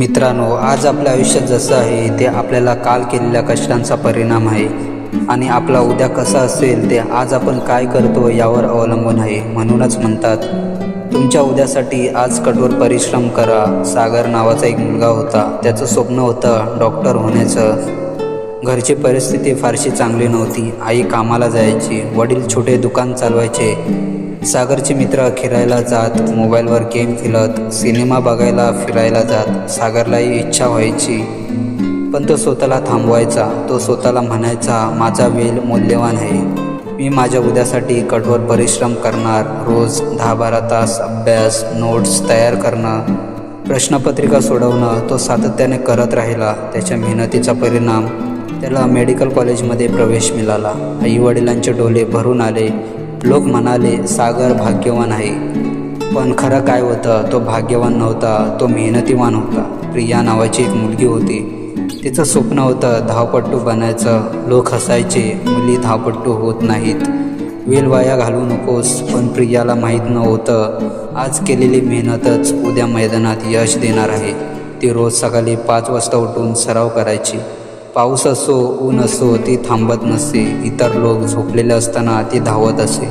मित्रांनो आज आपल्या आयुष्यात जसं आहे ते आपल्याला काल केलेल्या कष्टांचा परिणाम आहे. आणि आपला उद्या कसा असेल ते आज आपण काय करतो यावर अवलंबून आहे म्हणूनच म्हणतात. तुमच्या उद्यासाठी आज कठोर परिश्रम करा. सागर नावाचा एक मुलगा होता. त्याचं स्वप्न होतं डॉक्टर होण्याचं. घरची परिस्थिती फारशी चांगली नव्हती. आई कामाला जायची. वडील छोटे दुकान चालवायचे. सागरचे मित्र खेळायला जात मोबाईलवर गेम खेळत सिनेमा बघायला फिरायला जात सागरलाही इच्छा व्हायची. पण तो स्वतःला थांबवायचा तो स्वतःला म्हणायचा माझा वेळ मौल्यवान आहे. मी माझ्या उद्यासाठी कठोर परिश्रम करणार रोज दहा बारा तास अभ्यास नोट्स तयार करणं प्रश्नपत्रिका सोडवणं तो सातत्याने करत राहिला त्याच्या मेहनतीचा परिणाम त्याला मेडिकल कॉलेजमध्ये प्रवेश मिळाला. आई वडिलांचे डोले भरून आले लोक म्हणाले सागर भाग्यवान आहे. पण खरं काय होतं तो भाग्यवान नव्हता तो मेहनतीवान होता. प्रिया नावाची एक मुलगी होती. तिचं स्वप्न होतं धावपट्टू बनायचं. लोक हसायचे मुली धावपट्टू होत नाहीत. वेल वाया घालू नकोस पण प्रियाला माहीत नव्हतं. आज केलेली मेहनतच उद्या मैदानात यश देणार आहे. ती रोज सकाळी पाच वाजता उठून सराव करायची. पाऊस असो ऊन असो ती थांबत नसे. इतर लोक झोपलेले असताना ती धावत असे.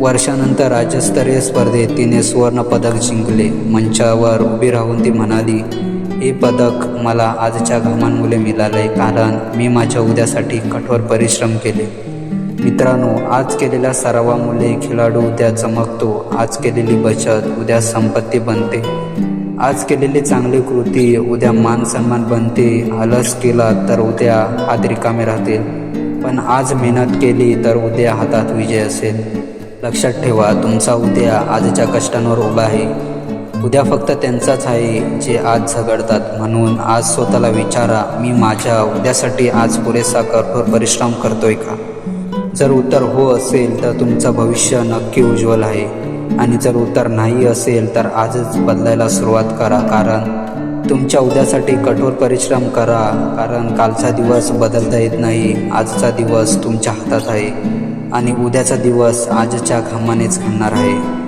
वर्षानंतर राज्यस्तरीय स्पर्धेत तिने सुवर्ण पदक जिंकले. मंचावर उभी राहून ती म्हणाली हे पदक मला आजच्या घामांमुळे मिळाले कारण मी माझ्या उद्यासाठी कठोर परिश्रम केले. मित्रांनो आज केलेल्या सरावामुळे खेळाडू उद्या चमकतो. आज केलेली बचत उद्या संपत्ती बनते. आज केलेली चांगली कृती उद्या मान सन्मान बनते आलस केला तर उद्या हात रिकामे राहतील. पण आज मेहनत केली तर उद्या हातात विजय असेल. लक्षात ठेवा तुमचा उद्या आजच्या कष्टांवर उभा आहे. उद्या फक्त त्यांचाच आहे जे आज झगडतात. म्हणून आज स्वतःला विचारा मी माझ्या उद्यासाठी आज पुरेसा कठोर परिश्रम करतोय का? जर उत्तर हो असेल तर तुमचं भविष्य नक्की उज्ज्वल आहे. आणि जर उत्तर नाही असेल तर आजच बदलायला सुरुवात करा कारण तुमच्या उद्यासाठी कठोर परिश्रम करा कारण कालचा दिवस बदलता येत नाही आजचा दिवस तुमच्या हातात आहे आणि उद्याचा दिवस आजच्या घामानेच घडणार आहे.